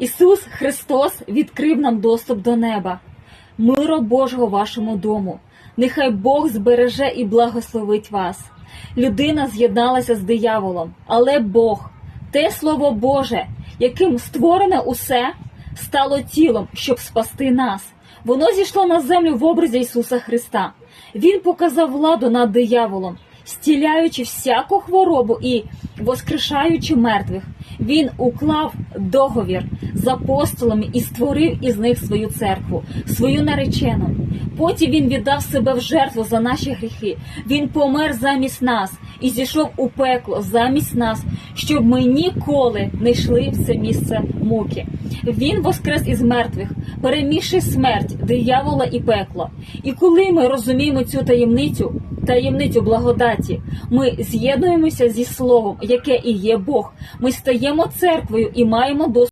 Ісус Христос відкрив нам доступ до неба, миро Божого вашому дому. Нехай Бог збереже і благословить вас. Людина з'єдналася з дияволом, але Бог, те Слово Боже, яким створене усе, стало тілом, щоб спасти нас. Воно зійшло на землю в образі Ісуса Христа. Він показав владу над дияволом, стіляючи всяку хворобу і воскрешаючи мертвих. Він уклав договір з апостолами і створив із них свою церкву, свою наречену. Потім він віддав себе в жертву за наші гріхи. Він помер замість нас і зійшов у пекло замість нас, щоб ми ніколи не йшли в це місце муки. Він воскрес із мертвих, перемігши смерть, диявола і пекло. І коли ми розуміємо цю таємницю, таємницю благодаті, ми з'єднуємося зі Словом, яке і є Бог. Ми стаємо церквою і маємо доступ.